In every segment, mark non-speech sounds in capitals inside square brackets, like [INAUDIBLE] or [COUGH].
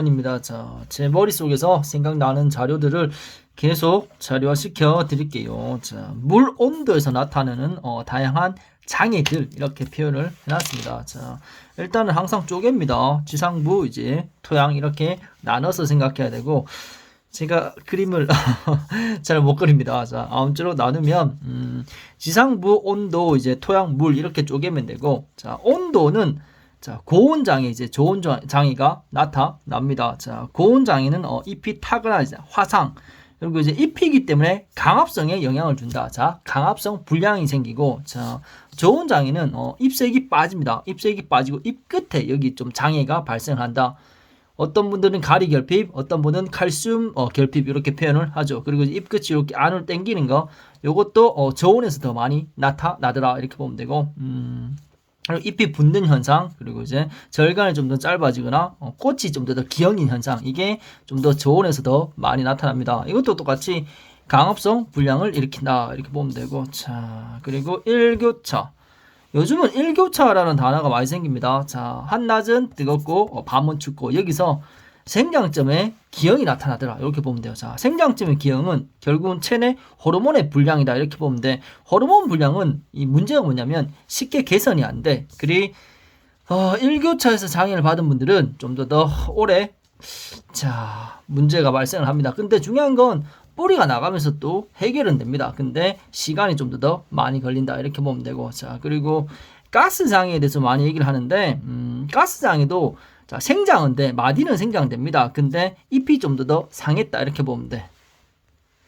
입니다. 자, 제 머릿속에서 생각나는 자료들을 계속 자료화시켜 드릴게요. 자, 물 온도에서 나타나는 어, 다양한 장애들 이렇게 표현을 해놨습니다. 자, 일단은 항상 쪼개입니다. 지상부 이제 토양 이렇게 나눠서 생각해야 되고 제가 그림을 [LAUGHS] 잘 못 그립니다. 자, 아무쪼록 나누면 음, 지상부 온도 이제 토양 물 이렇게 쪼개면 되고 자, 온도는 자, 고온 장애 이제 좋은 장- 장애가 나타납니다. 자, 고온 장애는 어, 잎이 타거나 화상 그리고 이제 잎이기 때문에 강압성에 영향을 준다. 자, 강압성 불량이 생기고 자, 좋은 장애는 어, 잎색이 빠집니다. 잎색이 빠지고 잎 끝에 여기 좀 장애가 발생한다. 어떤 분들은 가리 결핍, 어떤 분은 칼슘 어, 결핍 이렇게 표현을 하죠. 그리고 잎 끝이 이렇게 안으로 당기는 거, 요것도 어, 저온에서 더 많이 나타나더라 이렇게 보면 되고, 음, 잎이 붓는 현상, 그리고 이제 절간이 좀 더 짧아지거나 어, 꽃이 좀 더 기형인 현상, 이게 좀 더 저온에서 더 많이 나타납니다. 이것도 똑같이 강압성 불량을 일으킨다 이렇게 보면 되고, 자 그리고 일교차. 요즘은 일교차라는 단어가 많이 생깁니다. 자, 한낮은 뜨겁고 어, 밤은 춥고 여기서 생장점에 기형이 나타나더라. 이렇게 보면 돼요. 자, 생장점의 기형은 결국은 체내 호르몬의 불량이다. 이렇게 보면 돼. 호르몬 불량은 이 문제가 뭐냐면 쉽게 개선이 안 돼. 그리 어, 일교차에서 장애를 받은 분들은 좀 더 더 오래 자 문제가 발생을 합니다. 근데 중요한 건 뿌리가 나가면서 또 해결은 됩니다. 근데 시간이 좀더더 많이 걸린다 이렇게 보면 되고 자 그리고 가스 장애에 대해서 많이 얘기를 하는데 음, 가스 장애도 자 생장은 돼 마디는 생장됩니다. 근데 잎이 좀더더 상했다 이렇게 보면 돼.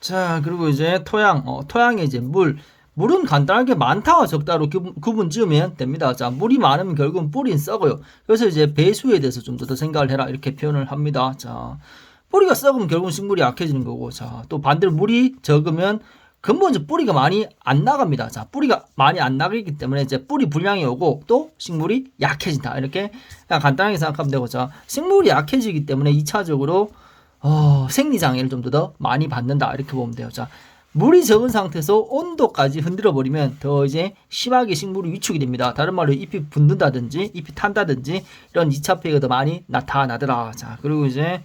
자 그리고 이제 토양 어, 토양에 이제 물 물은 간단하게 많다와 적다로 구분 지으면 됩니다. 자, 물이 많으면 결국은 뿌리는 썩어요. 그래서 이제 배수에 대해서 좀 더 생각을 해라. 이렇게 표현을 합니다. 자, 뿌리가 썩으면 결국은 식물이 약해지는 거고, 자, 또 반대로 물이 적으면 근본적으로 뿌리가 많이 안 나갑니다. 자, 뿌리가 많이 안 나가기 때문에 이제 뿌리 불량이 오고 또 식물이 약해진다. 이렇게 간단하게 생각하면 되고, 자, 식물이 약해지기 때문에 2차적으로 어, 생리장애를 좀 더 많이 받는다. 이렇게 보면 돼요. 자, 물이 적은 상태에서 온도까지 흔들어 버리면 더 이제 심하게 식물이 위축이 됩니다. 다른 말로 잎이 붓는다든지 잎이 탄다든지 이런 2차 피해가 더 많이 나타나더라. 자, 그리고 이제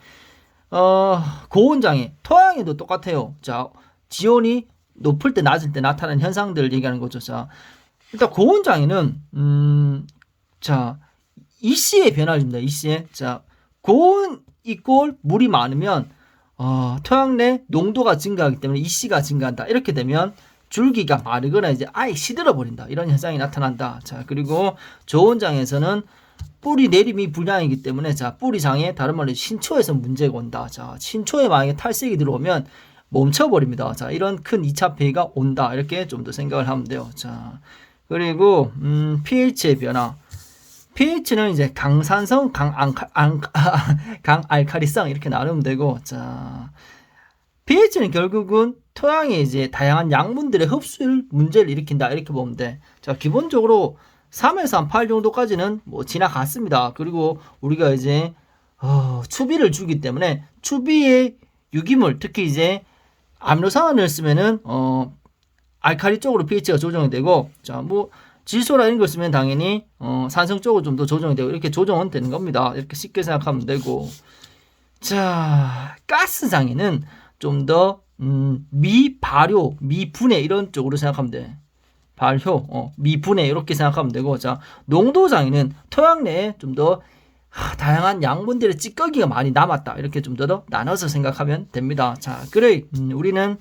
어, 고온 장애, 토양에도 똑같아요. 자, 지온이 높을 때 낮을 때 나타나는 현상들을 얘기하는 거죠. 자, 일단 고온 장애는 음, 자, 이 씨의 변화를 줍니다. 이 씨의 자, 고온 이꼴 물이 많으면 어, 토양 내 농도가 증가하기 때문에 이 씨가 증가한다. 이렇게 되면 줄기가 마르거나 이제 아예 시들어 버린다. 이런 현상이 나타난다. 자, 그리고 저온 장에서는 뿌리 내림이 불량이기 때문에 자, 뿌리 장애 다른 말로 신초에서 문제가 온다. 자, 신초에 만약에 탈색이 들어오면 멈춰 버립니다. 자, 이런 큰 2차 폐해가 온다. 이렇게 좀 더 생각을 하면 돼요. 자, 그리고 음, pH의 변화. pH는 이제 강산성, 강알카리성 [LAUGHS] 이렇게 나누면 되고, 자, pH는 결국은 토양에 이제 다양한 양분들의 흡수율 문제를 일으킨다 이렇게 보면 돼. 자, 기본적으로 3에서 한 8 정도까지는 뭐 지나갔습니다. 그리고 우리가 이제 어, 추비를 주기 때문에 추비의 유기물, 특히 이제 아미노산을 쓰면은 어, 알칼리 쪽으로 pH가 조정이 되고, 자, 뭐 질소라 이런 걸 쓰면 당연히 어, 산성 쪽으로 좀 더 조정이 되고 이렇게 조정은 되는 겁니다. 이렇게 쉽게 생각하면 되고 자 가스 장애는 좀더 음, 미발효, 미분해 이런 쪽으로 생각하면 돼. 발효, 어, 미분해 이렇게 생각하면 되고 자 농도 장애는 토양 내에 좀더 다양한 양분들의 찌꺼기가 많이 남았다. 이렇게 좀더더 나눠서 생각하면 됩니다. 자 그래 음, 우리는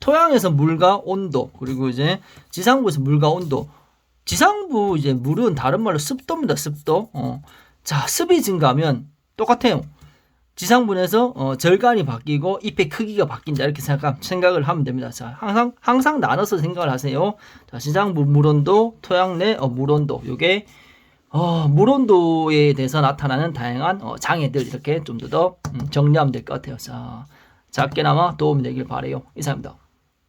토양에서 물과 온도 그리고 이제 지상부에서 물과 온도. 지상부 이제 물은 다른 말로 습도입니다 습도. 어. 자 습이 증가하면 똑같아요. 지상분에서 어, 절간이 바뀌고 잎의 크기가 바뀐다. 이렇게 생각, 생각을 하면 됩니다. 자 항상 항상 나눠서 생각을 하세요. 자 지상부 물온도 토양 내 어, 물온도. 요게 어, 물온도에 대해서 나타나는 다양한 어, 장애들 이렇게 좀더 더, 음, 정리하면 될 것 같아요. 자 작게나마 도움이 되길 바래요. 이상입니다